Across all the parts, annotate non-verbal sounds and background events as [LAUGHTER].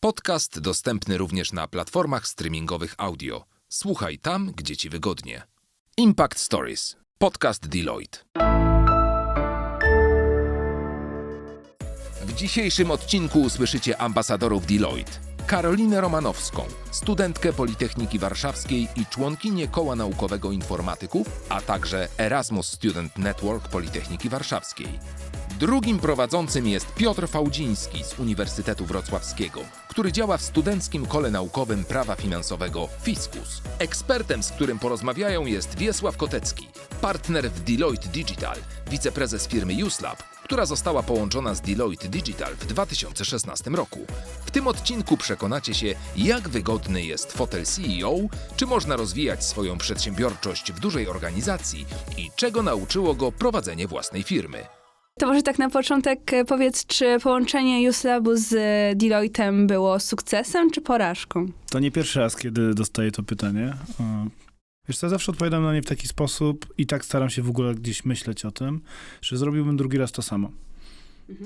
Podcast dostępny również na platformach streamingowych audio. Słuchaj tam, gdzie ci wygodnie. Impact Stories. Podcast Deloitte. W dzisiejszym odcinku usłyszycie ambasadorów Deloitte. Karolinę Romanowską, studentkę Politechniki Warszawskiej i członkinię Koła Naukowego Informatyków, a także Erasmus Student Network Politechniki Warszawskiej. Drugim prowadzącym jest Piotr Fałdziński z Uniwersytetu Wrocławskiego, który działa w Studenckim Kole Naukowym Prawa Finansowego Fiskus. Ekspertem, z którym porozmawiają jest Wiesław Kotecki, partner w Deloitte Digital, wiceprezes firmy USLab, która została połączona z Deloitte Digital w 2016 roku. W tym odcinku przekonacie się, jak wygodny jest fotel CEO, czy można rozwijać swoją przedsiębiorczość w dużej organizacji i czego nauczyło go prowadzenie własnej firmy. To może tak na początek e, powiedz, czy połączenie USLabu z e, Deloittem było sukcesem czy porażką? To nie pierwszy raz, kiedy dostaję to pytanie. E, Wiesz co, ja zawsze odpowiadam na nie w taki sposób i tak staram się w ogóle gdzieś myśleć o tym, że zrobiłbym drugi raz to samo.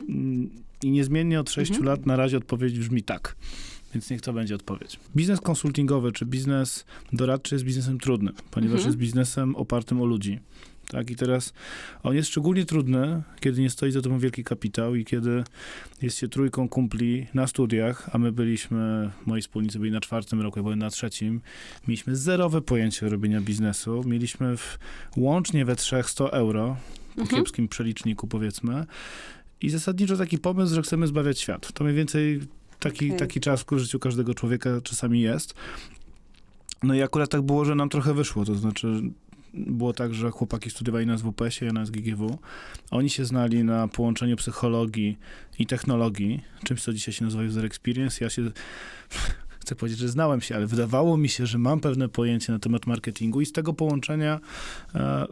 Mm, I niezmiennie od 6 Mhm. lat na razie odpowiedź brzmi tak. Więc niech to będzie odpowiedź. Biznes konsultingowy czy biznes doradczy jest biznesem trudnym, ponieważ Mhm. jest biznesem opartym o ludzi. Tak, i teraz on jest szczególnie trudny, kiedy nie stoi za tobą wielki kapitał i kiedy jest się trójką kumpli na studiach, a my byliśmy, moi wspólnicy byli na czwartym roku, ja byłem na trzecim. Mieliśmy zerowe pojęcie robienia biznesu. Mieliśmy w, łącznie we trzech 100 euro, po Mhm. kiepskim przeliczniku powiedzmy. I zasadniczo taki pomysł, że chcemy zbawiać świat. To mniej więcej taki, Okej. taki czas w życiu każdego człowieka czasami jest. No i akurat tak było, że nam trochę wyszło. To znaczy, było tak, że chłopaki studiowali na SWPS-ie, ja na SGGW. Oni się znali na połączeniu psychologii i technologii, czymś, co dzisiaj się nazywa user experience. Ja się, [LAUGHS] chcę powiedzieć, że znałem się, ale wydawało mi się, że mam pewne pojęcie na temat marketingu i z tego połączenia e,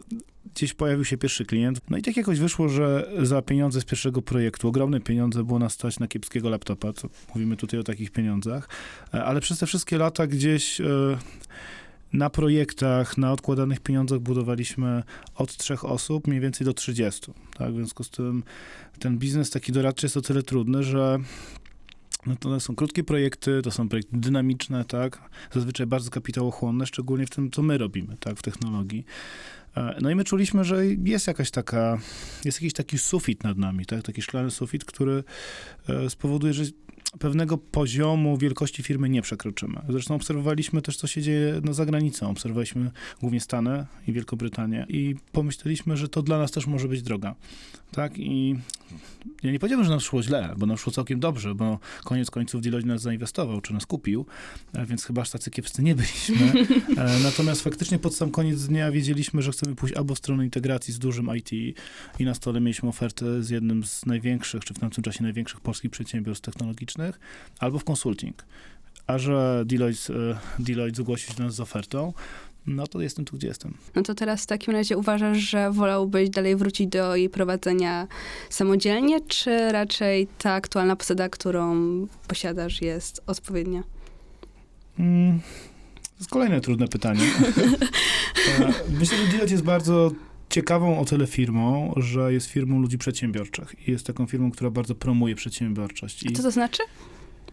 gdzieś pojawił się pierwszy klient. No i tak jakoś wyszło, że za pieniądze z pierwszego projektu, ogromne pieniądze było nas stać na kiepskiego laptopa, co mówimy tutaj o takich pieniądzach, e, ale przez te wszystkie lata gdzieś e, na projektach, na odkładanych pieniądzach budowaliśmy od trzech osób mniej więcej do 30. Tak? W związku z tym ten biznes taki doradczy jest o tyle trudny, że no to są krótkie projekty, to są projekty dynamiczne, tak? Zazwyczaj bardzo kapitałochłonne, szczególnie w tym, co my robimy, tak? W technologii. E, No i my czuliśmy, że jest jakaś taka, jest jakiś taki sufit nad nami, tak? Taki szklany sufit, który e, spowoduje, że pewnego poziomu wielkości firmy nie przekroczymy. Zresztą obserwowaliśmy też, co się dzieje no, za granicą. Obserwowaliśmy głównie Stany i Wielką Brytanię i pomyśleliśmy, że to dla nas też może być droga. Tak? I ja nie powiedziałbym, że nam szło źle, bo nam szło całkiem dobrze, bo koniec końców Deloitte nas zainwestował, czy nas kupił, e, więc chyba aż tacy kiepscy nie byliśmy. E, [LAUGHS] Natomiast faktycznie pod sam koniec dnia wiedzieliśmy, że chcemy pójść albo w stronę integracji z dużym IT i na stole mieliśmy ofertę z jednym z największych, czy w tamtym czasie największych polskich przedsiębiorstw technologicznych, albo w konsulting. A że Deloitte, e, Deloitte zgłosił się do nas z ofertą, no to jestem tu, gdzie jestem. No to teraz w takim razie uważasz, że wolałbyś dalej wrócić do jej prowadzenia samodzielnie, czy raczej ta aktualna posada, którą posiadasz, jest odpowiednia? Mm, To jest kolejne trudne pytanie. [LAUGHS] E, Myślę, że Deloitte jest bardzo ciekawą o tyle firmą, że jest firmą ludzi przedsiębiorczych i jest taką firmą, która bardzo promuje przedsiębiorczość. I Co to znaczy?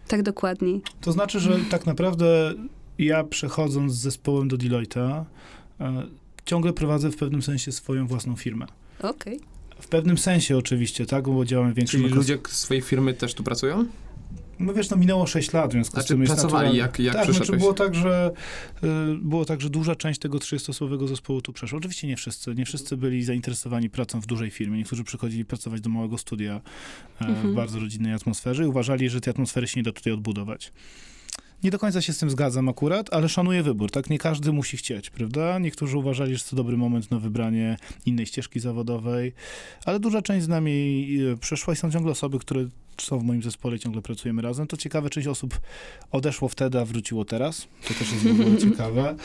Tak dokładniej. to znaczy, że tak naprawdę ja przechodząc z zespołem do Deloitte'a e, ciągle prowadzę w pewnym sensie swoją własną firmę. Okej. W pewnym sensie oczywiście, tak, bo działam w większym... Czyli ludzie z swojej firmy też tu pracują? No wiesz, no minęło 6 lat, w związku z Znaczy tym jest pracowali, naturalne. jak, jak tak, znaczy było tak, że y, było tak, że duża część tego 30-osobowego zespołu tu przeszła. Oczywiście nie wszyscy, nie wszyscy byli zainteresowani pracą w dużej firmie. Niektórzy przychodzili pracować do małego studia e, Mhm. w bardzo rodzinnej atmosferze i uważali, że tej atmosfery się nie da tutaj odbudować. Nie do końca się z tym zgadzam akurat, ale szanuję wybór, tak? Nie każdy musi chcieć, prawda? Niektórzy uważali, że to dobry moment na wybranie innej ścieżki zawodowej, ale duża część z nami e, przeszła i są ciągle osoby, które są w moim zespole ciągle pracujemy razem. To ciekawe, część osób odeszło wtedy, a wróciło teraz. To też jest w ogóle [LAUGHS] ciekawe.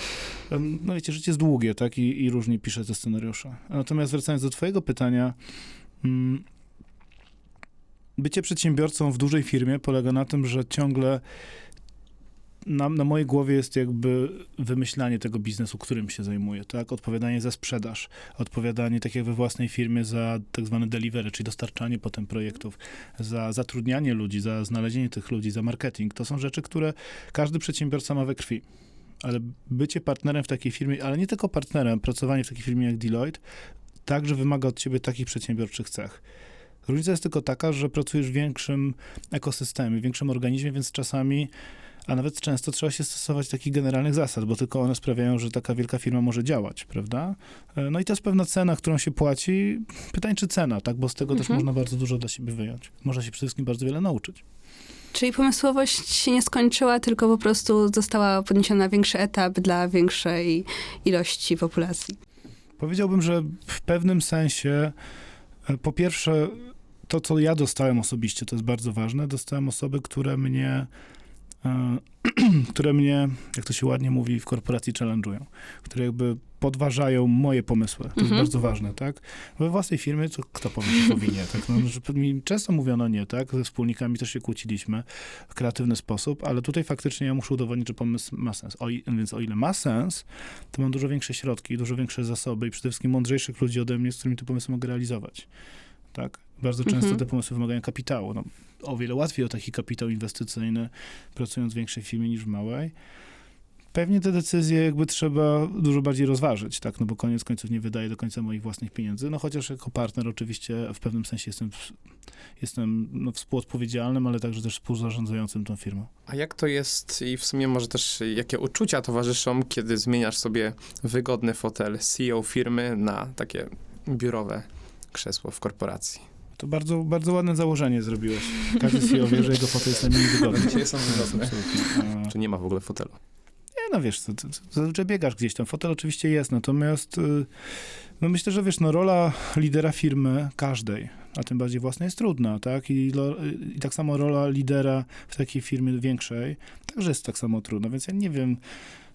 No wiecie, życie jest długie, tak? I, i różnie pisze te scenariusze. Natomiast wracając do twojego pytania, mm, bycie przedsiębiorcą w dużej firmie polega na tym, że ciągle na, na mojej głowie jest jakby wymyślanie tego biznesu, którym się zajmuję, tak? Odpowiadanie za sprzedaż, odpowiadanie tak jak we własnej firmie za tak zwane delivery, czyli dostarczanie potem projektów, za zatrudnianie ludzi, za znalezienie tych ludzi, za marketing. To są rzeczy, które każdy przedsiębiorca ma we krwi. Ale bycie partnerem w takiej firmie, ale nie tylko partnerem, pracowanie w takiej firmie jak Deloitte, także wymaga od ciebie takich przedsiębiorczych cech. Różnica jest tylko taka, że pracujesz w większym ekosystemie, w większym organizmie, więc czasami, a nawet często trzeba się stosować takich generalnych zasad, bo tylko one sprawiają, że taka wielka firma może działać, prawda? E, No i to jest pewna cena, którą się płaci. Pytanie, czy cena, tak? Bo z tego też Mhm. można bardzo dużo dla siebie wyjąć. Można się przede wszystkim bardzo wiele nauczyć. Czyli pomysłowość się nie skończyła, tylko po prostu została podniesiona na większy etap dla większej ilości populacji. Powiedziałbym, że w pewnym sensie, e, po pierwsze, to, co ja dostałem osobiście, to jest bardzo ważne. Dostałem osoby, które mnie, [CLEARS THROAT] które mnie, jak to się ładnie mówi, w korporacji challenge'ują, które jakby podważają moje pomysły. To jest Mhm. bardzo ważne, tak? We własnej firmie to kto nie, tak? No, często mówiono nie, tak? Ze wspólnikami też się kłóciliśmy w kreatywny sposób, ale tutaj faktycznie ja muszę udowodnić, że pomysł ma sens. O, więc o ile ma sens, to mam dużo większe środki, dużo większe zasoby i przede wszystkim mądrzejszych ludzi ode mnie, z którymi te pomysły mogę realizować. Tak? Bardzo często Mhm. te pomysły wymagają kapitału. No, o wiele łatwiej o taki kapitał inwestycyjny pracując w większej firmie niż w małej. Pewnie te decyzje jakby trzeba dużo bardziej rozważyć, tak, no bo koniec końców nie wydaję do końca moich własnych pieniędzy, no chociaż jako partner oczywiście w pewnym sensie jestem, jestem no, współodpowiedzialnym, ale także też współzarządzającym tą firmą. A jak to jest i w sumie może też jakie uczucia towarzyszą, kiedy zmieniasz sobie wygodny fotel CEO firmy na takie biurowe krzesło w korporacji? To bardzo, bardzo ładne założenie zrobiłeś. Każdy CEO wie, że jego fotel jest najmniej wygodny. Dzisiaj są wygodne. Absolutnie. A- Czy nie ma w ogóle fotelu? Nie, no wiesz, to, to, to, zazwyczaj biegasz gdzieś tam. Fotel oczywiście jest, natomiast y, no myślę, że wiesz, no rola lidera firmy każdej, a tym bardziej własnej jest trudna, tak? I, lo, I tak samo rola lidera w takiej firmie większej także jest tak samo trudna, więc ja nie wiem.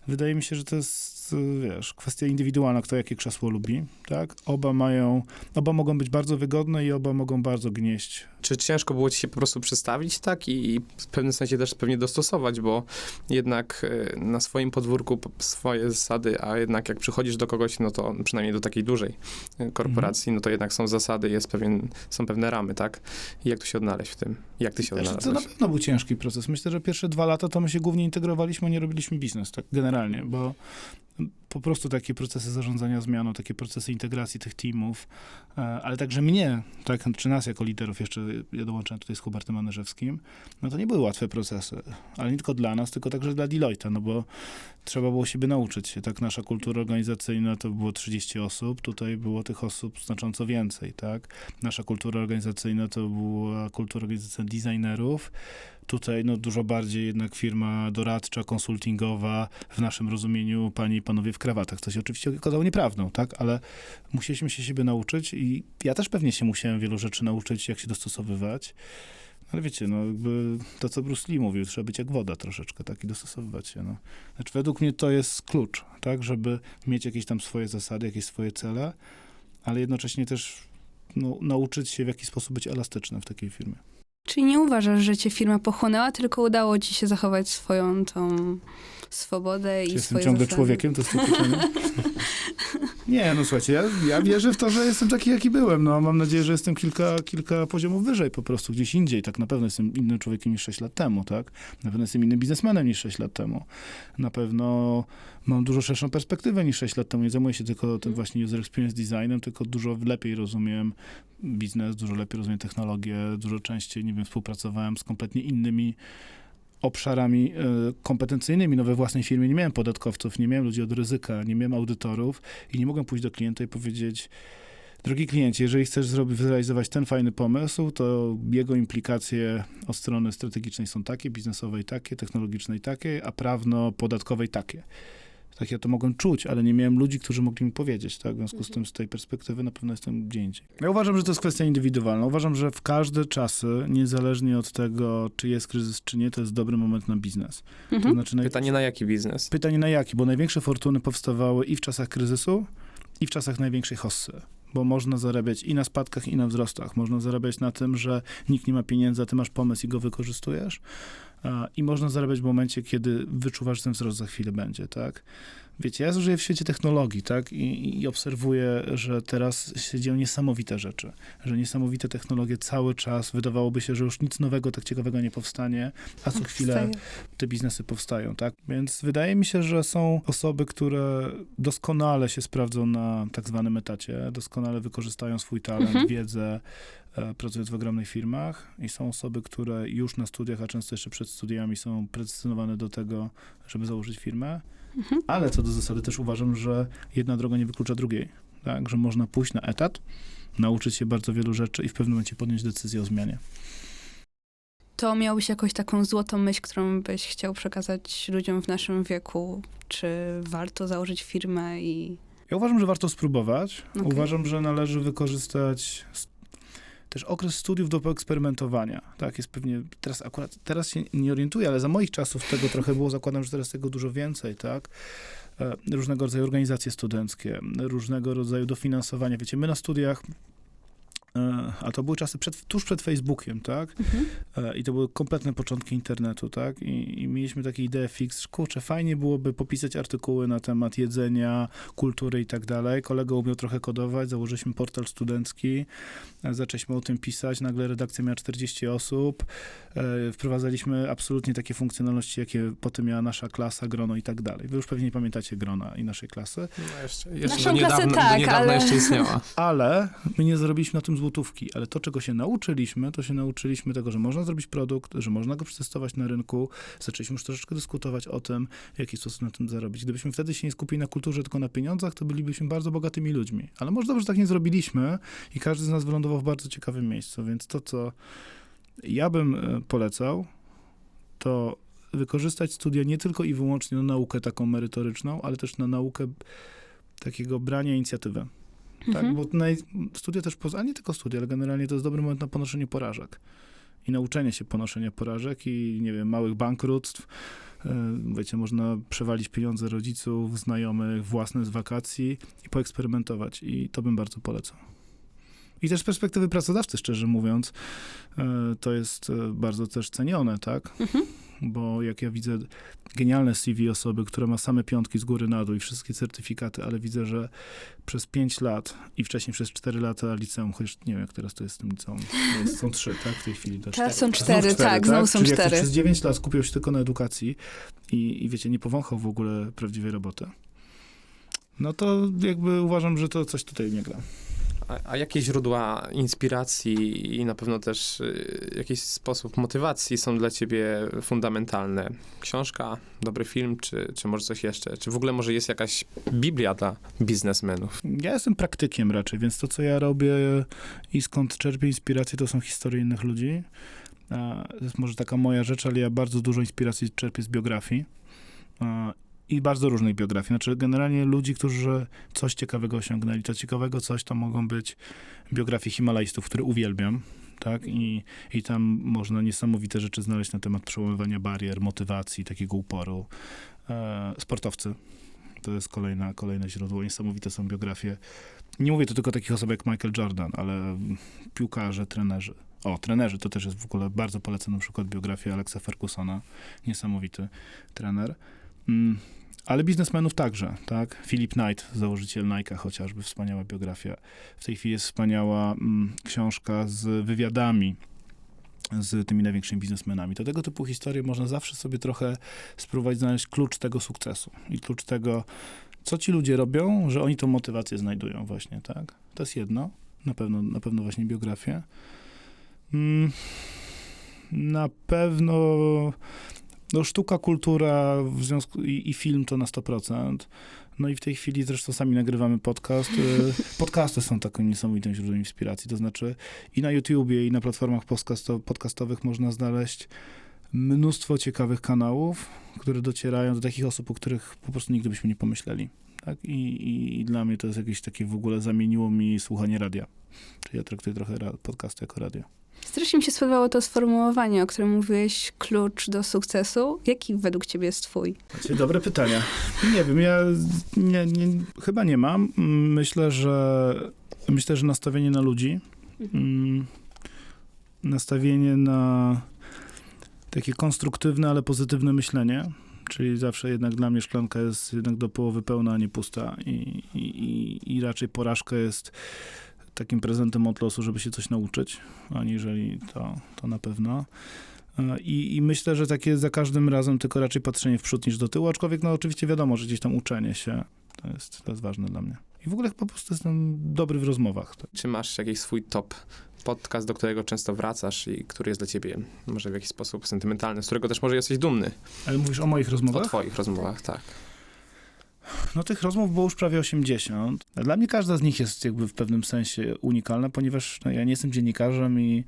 Wydaje mi się, że to jest, y, wiesz, kwestia indywidualna, kto jakie krzesło lubi, tak? Oba mają, oba mogą być bardzo wygodne i oba mogą bardzo gnieść Czy ciężko było ci się po prostu przestawić tak i, i w pewnym sensie też pewnie dostosować, bo jednak e, na swoim podwórku swoje zasady, a jednak jak przychodzisz do kogoś, no to przynajmniej do takiej dużej e, korporacji, no to jednak są zasady, jest pewien, są pewne ramy, tak? I jak tu się odnaleźć w tym? Jak ty się Znaczy, to na pewno był ciężki proces. Myślę, że pierwsze dwa lata to my się głównie integrowaliśmy, nie robiliśmy biznes, tak generalnie, bo po prostu takie procesy zarządzania zmianą, takie procesy integracji tych teamów, e, ale także mnie, tak, czy nas jako liderów, jeszcze ja tutaj z Hubertem Manerzewskim, no to nie były łatwe procesy, ale nie tylko dla nas, tylko także dla Deloitte'a, no bo trzeba było siebie nauczyć. Tak, nasza kultura organizacyjna to było 30 osób, tutaj było tych osób znacząco więcej, tak, nasza kultura organizacyjna to była kultura organizacyjna designerów, Tutaj no, dużo bardziej jednak firma doradcza, konsultingowa, w naszym rozumieniu panie i panowie w krawatach, co się oczywiście okazało nieprawdą, tak? Ale musieliśmy się siebie nauczyć i ja też pewnie się musiałem wielu rzeczy nauczyć, jak się dostosowywać. Ale wiecie, no jakby to, co Bruce Lee mówił, trzeba być jak woda troszeczkę, tak? I dostosowywać się, no. Znaczy według mnie to jest klucz, tak? Żeby mieć jakieś tam swoje zasady, jakieś swoje cele, ale jednocześnie też no, nauczyć się w jakiś sposób być elastycznym w takiej firmie. Czyli nie uważasz, że cię firma pochłonęła, tylko udało ci się zachować swoją tą swobodę Czy i jestem swoje ciągle zasady? człowiekiem, to jest? [LAUGHS] Nie, no słuchajcie, ja, ja wierzę w to, że jestem taki, jaki byłem. No, mam nadzieję, że jestem kilka, kilka poziomów wyżej po prostu, gdzieś indziej. Tak na pewno jestem innym człowiekiem niż 6 lat temu, tak? Na pewno jestem innym biznesmenem niż 6 lat temu. Na pewno mam dużo szerszą perspektywę niż 6 lat temu. Nie zajmuję się tylko tym właśnie user experience designem, tylko dużo lepiej rozumiem biznes, dużo lepiej rozumiem technologię, dużo częściej, nie wiem, współpracowałem z kompletnie innymi obszarami e, kompetencyjnymi. No we własnej firmie nie miałem podatkowców, nie miałem ludzi od ryzyka, nie miałem audytorów i nie mogłem pójść do klienta i powiedzieć, drogi kliencie, jeżeli chcesz zrobić, zrealizować ten fajny pomysł, to jego implikacje od strony strategicznej są takie, biznesowej takie, technologicznej takie, a prawno-podatkowej takie. Tak ja to mogłem czuć, ale nie miałem ludzi, którzy mogli mi powiedzieć, tak? W związku z tym z tej perspektywy na pewno jestem gdzie indziej. Ja uważam, że to jest kwestia indywidualna. Uważam, że w każde czasy, niezależnie od tego, czy jest kryzys, czy nie, to jest dobry moment na biznes. To Mhm. znaczy, naj... Pytanie na jaki biznes? pytanie na jaki? Bo największe fortuny powstawały i w czasach kryzysu, i w czasach największej hossy. Bo można zarabiać i na spadkach, i na wzrostach. Można zarabiać na tym, że nikt nie ma pieniędzy, a ty masz pomysł i go wykorzystujesz. i można zarabiać w momencie, kiedy wyczuwasz, że ten wzrost za chwilę będzie, tak? Wiecie, ja żyję w świecie technologii, tak? I, I obserwuję, że teraz się dzieją niesamowite rzeczy, że niesamowite technologie cały czas, wydawałoby się, że już nic nowego, tak ciekawego nie powstanie, a co chwilę te biznesy powstają, tak? Więc wydaje mi się, że są osoby, które doskonale się sprawdzą na tak zwanym etacie, doskonale wykorzystają swój talent, Mhm. wiedzę, e, pracując w ogromnych firmach i są osoby, które już na studiach, a często jeszcze przed studiami są predestynowane do tego, żeby założyć firmę, Mhm. ale co do zasady też uważam, że jedna droga nie wyklucza drugiej, tak? Że można pójść na etat, nauczyć się bardzo wielu rzeczy i w pewnym momencie podjąć decyzję o zmianie. To miałbyś jakąś taką złotą myśl, którą byś chciał przekazać ludziom w naszym wieku? Czy warto założyć firmę i... Ja uważam, że warto spróbować. Okej. Uważam, że należy wykorzystać też okres studiów do poeksperymentowania. Tak, jest pewnie, teraz akurat, teraz się nie orientuję, ale za moich czasów tego trochę było, zakładam, że teraz tego dużo więcej, tak. E, Różnego rodzaju organizacje studenckie, różnego rodzaju dofinansowania. Wiecie, my na studiach, a to były czasy przed, tuż przed Facebookiem, tak? Mhm. E, I to były kompletne początki internetu, tak? I, I mieliśmy takie idee fix, że kurczę, fajnie byłoby popisać artykuły na temat jedzenia, kultury i tak dalej. Kolega umiał trochę kodować, założyliśmy portal studencki, e, zaczęliśmy o tym pisać, nagle redakcja miała 40 osób, e, wprowadzaliśmy absolutnie takie funkcjonalności, jakie potem miała nasza klasa, grono i tak dalej. Wy już pewnie nie pamiętacie grona i naszej klasy, No jeszcze, jeszcze Naszą do klasę tak, do niedawna ale- jeszcze istniała. ale my nie zarobiliśmy na tym złotówki. Ale to, czego się nauczyliśmy, to się nauczyliśmy tego, że można zrobić produkt, że można go przetestować na rynku. Zaczęliśmy już troszeczkę dyskutować o tym, w jaki sposób na tym zarobić. Gdybyśmy wtedy się nie skupili na kulturze, tylko na pieniądzach, to bylibyśmy bardzo bogatymi ludźmi. Ale może dobrze, że tak nie zrobiliśmy i każdy z nas wylądował w bardzo ciekawym miejscu. Więc to, co ja bym e, polecał, to wykorzystać studia nie tylko i wyłącznie na naukę taką merytoryczną, ale też na naukę takiego brania inicjatywy. Tak, Mhm. bo naj, studia też, poza, a nie tylko studia, ale generalnie to jest dobry moment na ponoszenie porażek. I nauczenie się ponoszenia porażek i, nie wiem, małych bankructw. E, Wiecie, można przewalić pieniądze rodziców, znajomych, własne z wakacji i poeksperymentować. I to bym bardzo polecał. I też z perspektywy pracodawcy, szczerze mówiąc, e, to jest e, bardzo też cenione, tak? Mhm. Bo jak ja widzę genialne CV osoby, która ma same piątki z góry na dół i wszystkie certyfikaty, ale widzę, że przez 5 lat i wcześniej przez 4 lata liceum, chociaż nie wiem, jak teraz to jest z tym liceum, jest, są 3, tak, w tej chwili. Teraz cztery. są Znów cztery, tak, znowu są Czyli jak ktoś cztery. przez 9 lat skupiał się tylko na edukacji i, i wiecie, nie powąchał w ogóle prawdziwej roboty, no to jakby uważam, że to coś tutaj nie gra. A, jakie źródła inspiracji i na pewno też y, jakiś sposób motywacji są dla ciebie fundamentalne? Książka, dobry film, czy, czy może coś jeszcze? Czy w ogóle może jest jakaś Biblia dla biznesmenów? Ja jestem praktykiem raczej, więc to, co ja robię i skąd czerpię inspirację, to są historie innych ludzi. To jest może taka moja rzecz, ale ja bardzo dużo inspiracji czerpię z biografii. I bardzo różnych biografii. Znaczy, generalnie ludzi, którzy coś ciekawego osiągnęli. To ciekawego coś to mogą być biografie Himalajstów, które uwielbiam. Tak? I, I tam można niesamowite rzeczy znaleźć na temat przełamywania barier, motywacji, takiego uporu. E, sportowcy. To jest kolejna, kolejne źródło. Niesamowite są biografie. Nie mówię to tylko takich osób jak Michael Jordan, ale piłkarze, trenerzy. O, trenerzy to też jest w ogóle bardzo polecam przykład biografię Alexa Fergusona. Niesamowity trener. Mm, ale biznesmenów także, tak? Philip Knight, założyciel Nike'a chociażby, wspaniała biografia. W tej chwili jest wspaniała mm, książka z wywiadami z tymi największymi biznesmenami. To tego typu historie można zawsze sobie trochę spróbować znaleźć klucz tego sukcesu i klucz tego, co ci ludzie robią, że oni tą motywację znajdują właśnie, tak? To jest jedno, na pewno, na pewno właśnie biografię. Mm, na pewno no, sztuka, kultura w związku i, i film to na 100%. No i w tej chwili zresztą sami nagrywamy podcast. Y, [LAUGHS] Podcasty są takim niesamowitym źródłem inspiracji. To znaczy i na YouTubie, i na platformach podcasto- podcastowych można znaleźć mnóstwo ciekawych kanałów, które docierają do takich osób, o których po prostu nigdy byśmy nie pomyśleli. Tak? I, i, I dla mnie to jest jakieś takie w ogóle zamieniło mi słuchanie radia. Czyli ja traktuję trochę ra- podcasty jako radio. Strasznie mi się spodobało to sformułowanie, o którym mówiłeś, klucz do sukcesu. Jaki według ciebie jest twój? Macie dobre pytania. Nie wiem, ja nie, nie, chyba nie mam. Myślę, że myślę, że nastawienie na ludzi, mm, nastawienie na takie konstruktywne, ale pozytywne myślenie. Czyli zawsze jednak dla mnie szklanka jest jednak do połowy pełna, a nie pusta. I, i- i raczej porażka jest takim prezentem od losu, żeby się coś nauczyć, aniżeli to, to na pewno. E, I, I myślę, że takie za każdym razem tylko raczej patrzenie w przód niż do tyłu, aczkolwiek no oczywiście wiadomo, że gdzieś tam uczenie się to jest, to jest ważne dla mnie. I w ogóle po prostu jestem dobry w rozmowach. Tak. Czy masz jakiś swój top podcast, do którego często wracasz i który jest dla ciebie może w jakiś sposób sentymentalny, z którego też może jesteś dumny Ale mówisz o moich o rozmowach? twoich rozmowach, tak. No tych rozmów było już prawie 80. Dla mnie każda z nich jest jakby w pewnym sensie unikalna, ponieważ no, ja nie jestem dziennikarzem i,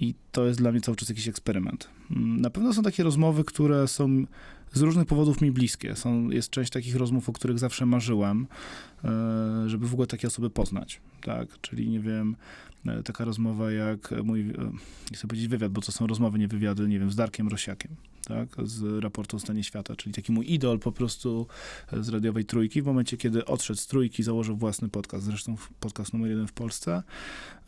i to jest dla mnie cały czas jakiś eksperyment. Mm, Na pewno są takie rozmowy, które są z różnych powodów mi bliskie. Są, jest część takich rozmów, o których zawsze marzyłem, e, żeby w ogóle takie osoby poznać, tak? Czyli nie wiem, e, taka rozmowa jak mój, e, nie chcę powiedzieć wywiad, bo to są rozmowy, nie wywiady, nie wiem, z Darkiem Rosiakiem, tak? Z raportu o stanie świata, czyli taki mój idol po prostu z radiowej trójki. W momencie, kiedy odszedł z trójki, założył własny podcast, zresztą podcast numer jeden w Polsce,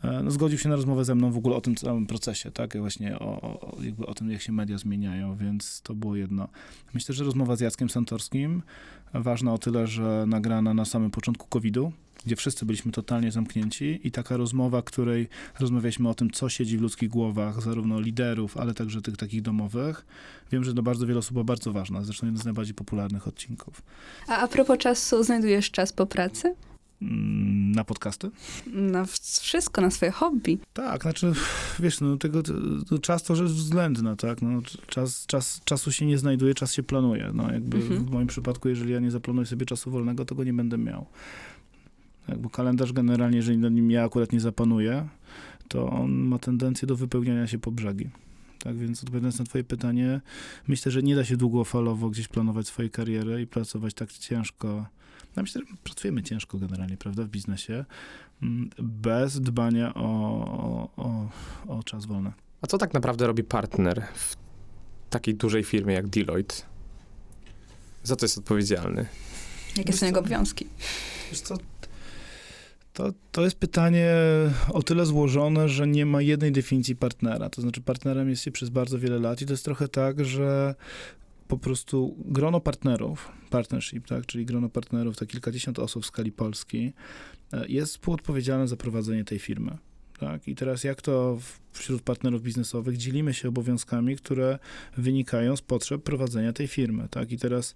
e, no, zgodził się na rozmowę ze mną w ogóle o tym całym procesie, tak? Właśnie o, o, jakby o tym, jak się media zmieniają, więc to było jedno. Myślę, że rozmowa z Jackiem Santorskim, ważna o tyle, że nagrana na samym początku COVID-u, gdzie wszyscy byliśmy totalnie zamknięci i taka rozmowa, której rozmawialiśmy o tym, co siedzi w ludzkich głowach, zarówno liderów, ale także tych takich domowych. Wiem, że dla bardzo wielu osób była bardzo ważna, zresztą jeden z najbardziej popularnych odcinków. A a propos czasu, znajdujesz czas po pracy? Mm, Na podcasty? Na wszystko, na swoje hobby. Tak, znaczy, wiesz, no tego, to czas to rzecz względna, tak, no, czas, czas, czasu się nie znajduje, czas się planuje, no, jakby Mhm. w moim przypadku, jeżeli ja nie zaplanuję sobie czasu wolnego, to go nie będę miał. Jakby kalendarz generalnie, jeżeli na nim ja akurat nie zapanuję, to on ma tendencję do wypełniania się po brzegi. Tak więc odpowiadając na twoje pytanie, myślę, że nie da się długofalowo gdzieś planować swojej kariery i pracować tak ciężko. No myślę, że pracujemy ciężko generalnie, prawda, w biznesie, mm, bez dbania o, o, o, o czas wolny. A co tak naprawdę robi partner w takiej dużej firmie jak Deloitte? Za co jest odpowiedzialny? Jakie są jego obowiązki? Wiesz co, to, to jest pytanie o tyle złożone, że nie ma jednej definicji partnera. To znaczy, partnerem jest się przez bardzo wiele lat i to jest trochę tak, że po prostu grono partnerów, partnership, tak, czyli grono partnerów, to kilkadziesiąt osób w skali Polski, e, jest współodpowiedzialne za prowadzenie tej firmy. Tak? I teraz jak to wśród partnerów biznesowych dzielimy się obowiązkami, które wynikają z potrzeb prowadzenia tej firmy. Tak? I teraz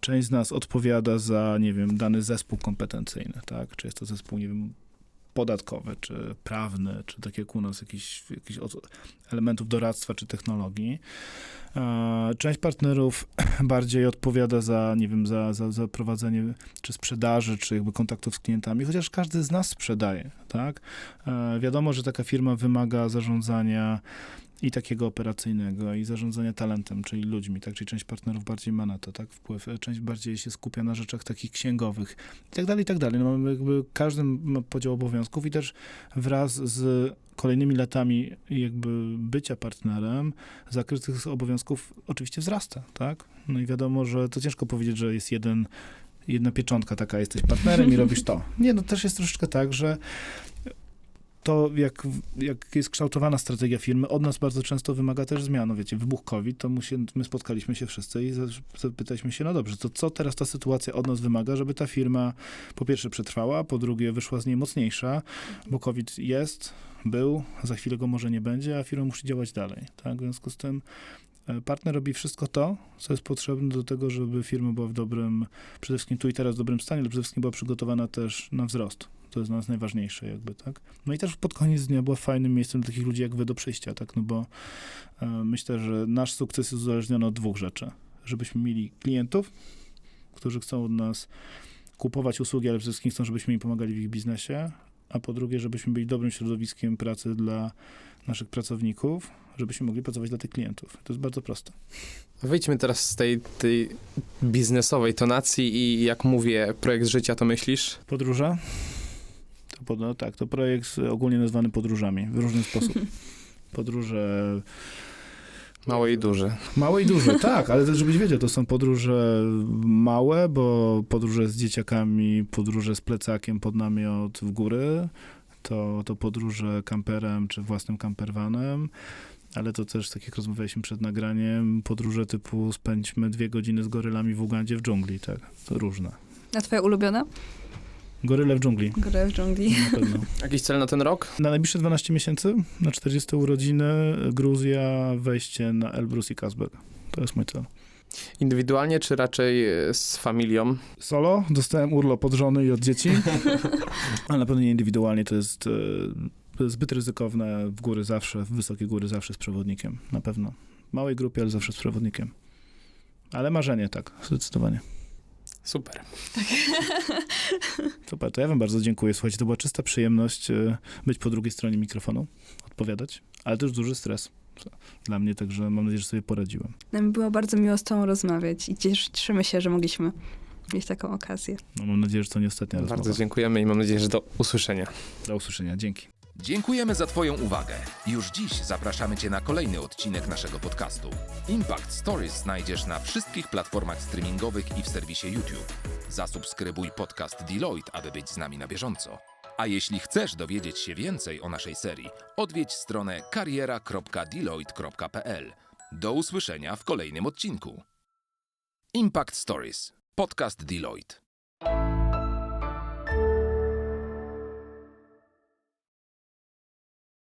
część z nas odpowiada za, nie wiem, dany zespół kompetencyjny, tak? Czy jest to zespół, nie wiem, podatkowy, czy prawny, czy tak jak u nas od- elementów doradztwa, czy technologii. E, Część partnerów [CLEARS THROAT] bardziej odpowiada za, nie wiem, za, za, za prowadzenie czy sprzedaży, czy jakby kontaktów z klientami, chociaż każdy z nas sprzedaje, tak? E, Wiadomo, że taka firma wymaga zarządzania i takiego operacyjnego, i zarządzania talentem, czyli ludźmi, tak? Czyli część partnerów bardziej ma na to, tak? Wpływ, e, część bardziej się skupia na rzeczach takich księgowych i tak dalej, i tak dalej. No mamy jakby każdy podział obowiązków i też wraz z kolejnymi latami jakby bycia partnerem, zakres tych obowiązków oczywiście wzrasta, tak? No i wiadomo, że to ciężko powiedzieć, że jest jeden, jedna pieczątka taka, jesteś partnerem i robisz to. Nie, no też jest troszeczkę tak, że to, jak, jak jest kształtowana strategia firmy, od nas bardzo często wymaga też zmian. No wiecie, wybuch COVID, to mu my spotkaliśmy się wszyscy i za- zapytaliśmy się, no dobrze, to co teraz ta sytuacja od nas wymaga, żeby ta firma po pierwsze przetrwała, po drugie wyszła z niej mocniejsza, bo COVID jest, był, za chwilę go może nie będzie, a firma musi działać dalej. Tak? W związku z tym e, partner robi wszystko to, co jest potrzebne do tego, żeby firma była w dobrym, przede wszystkim tu i teraz w dobrym stanie, ale przede wszystkim była przygotowana też na wzrost. To jest dla nas najważniejsze jakby, tak? No i też pod koniec dnia była fajnym miejscem dla takich ludzi jak wy do przyjścia, tak? No bo e, myślę, że nasz sukces jest uzależniony od dwóch rzeczy. Żebyśmy mieli klientów, którzy chcą od nas kupować usługi, ale przede wszystkim chcą, żebyśmy im pomagali w ich biznesie, a po drugie, żebyśmy byli dobrym środowiskiem pracy dla naszych pracowników, żebyśmy mogli pracować dla tych klientów. To jest bardzo proste. Wyjdźmy teraz z tej, tej biznesowej tonacji i jak mówię projekt życia, to myślisz? Podróże? No tak, to projekt ogólnie nazwany podróżami w różny sposób. [LAUGHS] Podróże Małe i duże. Małe i duże, tak, ale też żebyś wiedział, to są podróże małe, bo podróże z dzieciakami, podróże z plecakiem pod namiot w góry, to, to podróże kamperem czy własnym campervanem, Ale to też, tak jak rozmawialiśmy przed nagraniem, podróże typu spędźmy dwie godziny z gorylami w Ugandzie w dżungli, tak, to różne. A twoja ulubiona? Goryle w dżungli, Góra w dżungli. na pewno. [LAUGHS] Jakiś cel na ten rok? Na najbliższe 12 miesięcy, na 40 urodziny, Gruzja, wejście na Elbrus i Kazbek. To jest mój cel. Indywidualnie, czy raczej e, z familią? Solo, dostałem urlop od żony i od dzieci, [LAUGHS] ale na pewno nie indywidualnie, to jest e, zbyt ryzykowne, w góry zawsze, w wysokie góry zawsze z przewodnikiem, na pewno. W małej grupie, ale zawsze z przewodnikiem. Ale marzenie, tak, zdecydowanie. Super. [LAUGHS] Super, to ja wam bardzo dziękuję. Słuchajcie, to była czysta przyjemność e, być po drugiej stronie mikrofonu, odpowiadać, ale też duży stres dla mnie, także mam nadzieję, że sobie poradziłem. Nam było bardzo miło z tobą rozmawiać i cieszymy się, że mogliśmy mieć taką okazję. No, mam nadzieję, że to nie ostatnia Bardzo rozmowa. dziękujemy i mam nadzieję, że do usłyszenia. Do usłyszenia, dzięki. Dziękujemy za Twoją uwagę. Już dziś zapraszamy Cię na kolejny odcinek naszego podcastu. Impact Stories znajdziesz na wszystkich platformach streamingowych i w serwisie YouTube. Zasubskrybuj podcast Deloitte, aby być z nami na bieżąco. A jeśli chcesz dowiedzieć się więcej o naszej serii, odwiedź stronę kariera.deloitte.pl. Do usłyszenia w kolejnym odcinku. Impact Stories. Podcast Deloitte.